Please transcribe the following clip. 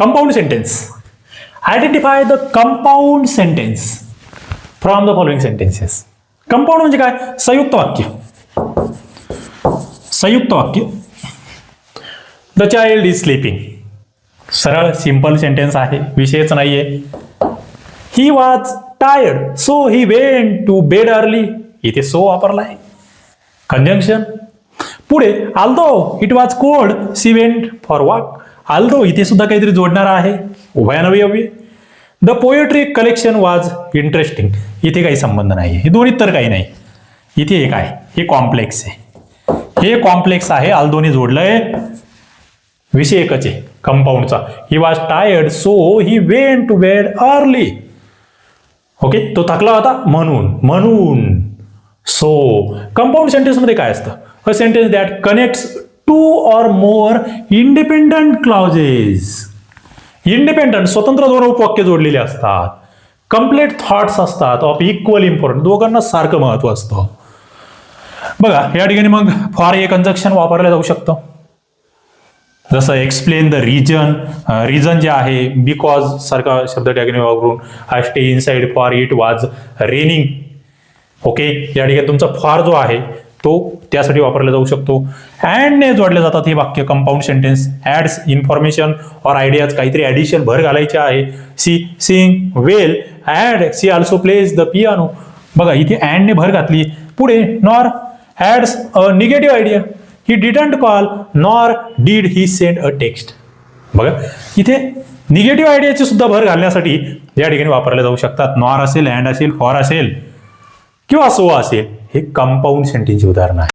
Compound sentence identify the compound sentence from the following sentences. Compound म्हणजे काय? संयुक्त वाक्य. संयुक्त वाक्य. द चाइल्ड इज स्लीपिंग सरळ सिंपल सेंटेन्स आहे. विषयच नाहीये. He was tired so he went to bed early इथे सो वापरलाय. कंजंक्शन पुढे although it was cold she went for walk although इथे सुद्धा काहीतरी जोडणार आहे. उभयानवयव्य the poetry collection was interesting इथे काही संबंध नाही. हे दोन्ही तर काही नाही. इथे एक आहे. हे कॉम्प्लेक्स आहे. हे कॉम्प्लेक्स आहे. आल्दोने जोडलंय. विषय एकच आहे. कंपाऊंडचा he was tired so he went to bed early okay तो थकला होता. म्हणून. म्हणून. सो कंपाऊंड सेंटेन्समध्ये काय असतं? A sentence that connects two or more independent clauses independent स्वतंत्र दोन उपवाक्य जोडलेले असतात. कंप्लीट थॉट्स असतात. ऑफ इक्वल इम्पॉर्टंट दोघांना सारखं महत्त्व असतं. बघा या ठिकाणी मग फॉर ए कंजक्शन वापरलं जाऊ शकतं. जसं एक्सप्लेन द रिजन रिजन जे आहे बिकॉज सारखा शब्द त्या ठिकाणी वापरून I stay inside for it was raining okay या ठिकाणी तुमचा फॉर जो आहे तो त्यासाठी वापरला जाऊ शकतो. अँडने जोडले जातात हे वाक्य compound sentence adds information or ideas काहीतरी ॲडिशन भर घालायचे आहे. She sings well and she also plays the piano बघा इथे अँडने भर घातली. पुढे nor adds a negative idea he didn't call nor did he send a text बघा इथे निगेटिव्ह आयडियाची सुद्धा भर घालण्यासाठी या ठिकाणी वापरले जाऊ शकतात. नॉर असेल अँड असेल फॉर असेल. किंवा सो असेल हे कंपाऊंड सेंटेन्सची उदाहरण आहे.